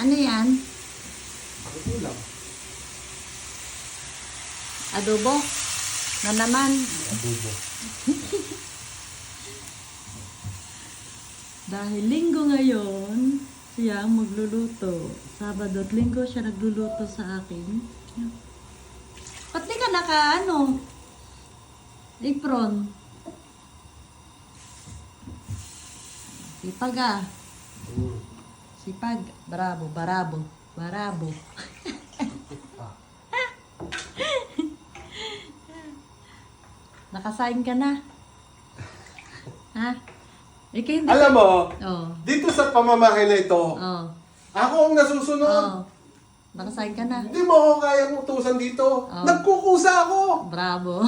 Ano yan? Ulam? Adobo? Na naman. Adobo. Dahil linggo ngayon, siya ang magluluto. Sabado at linggo siya nagluluto sa akin. Ba't di ka naka ano? Apron. Sipag ah. Mm. Sipag. Bravo, barabo. Barabo. Ah. Nakasain ka na. ha? Ikaw hindi. Alam mo, Oo. dito sa pamamahay na ito, Oo. ako ang nasusunod. Oo. Nakasain ka na. Hindi mo ako kayang utusan dito. Oh. Nagkukusa ako. Bravo.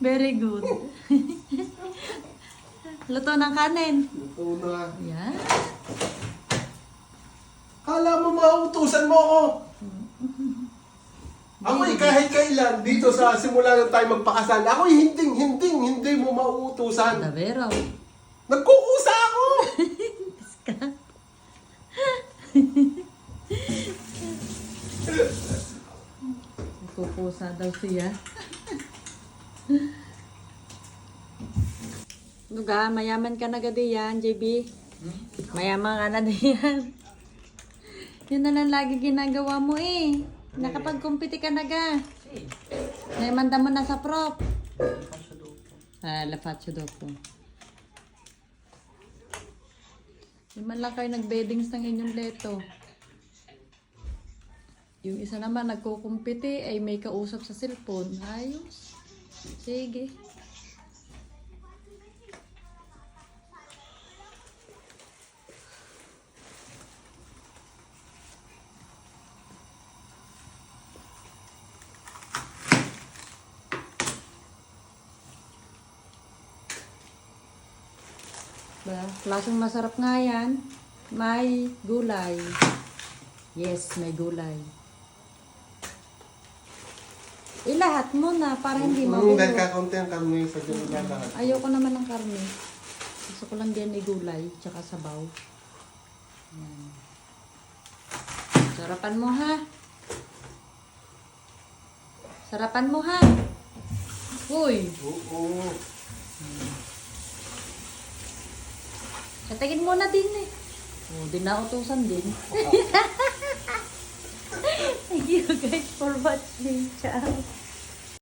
Very good. Luto ng kanin. Ito na. Yan. Kala mo mautusan mo ako. Ako'y kahit kailan dito sa simula na tayo magpakasal, ako'y hinding, hinding, hindi mo mauutusan. Davero. Nagkukusa ako. Kukusa daw siya. Luga, mayaman ka na gadi yan, JB. Mayaman ka na yan. Yun na lang lagi ginagawa mo eh. Nakapag-compete ka na ga. Naimanda mo na sa prop. Ah, lapacho daw po. Di man lang kayo nag-beddings ng inyong leto. Yung isa naman nagkukumpiti ay may kausap sa cellphone. Ayos. Sige. Ba, lasang masarap nga yan. May gulay. Yes, may gulay. Ilahat mo na para hindi Mm, mabulo. dahil kakaunti ang karne sa dyan na lahat. Ayoko naman ng karne. Gusto ko lang din may gulay, tsaka sabaw. Yan. Sarapan mo ha. Sarapan mo ha. Uy, Oo. Katagin mo na din eh. Oh, di na utusan din. Thank you guys for watching. Ciao.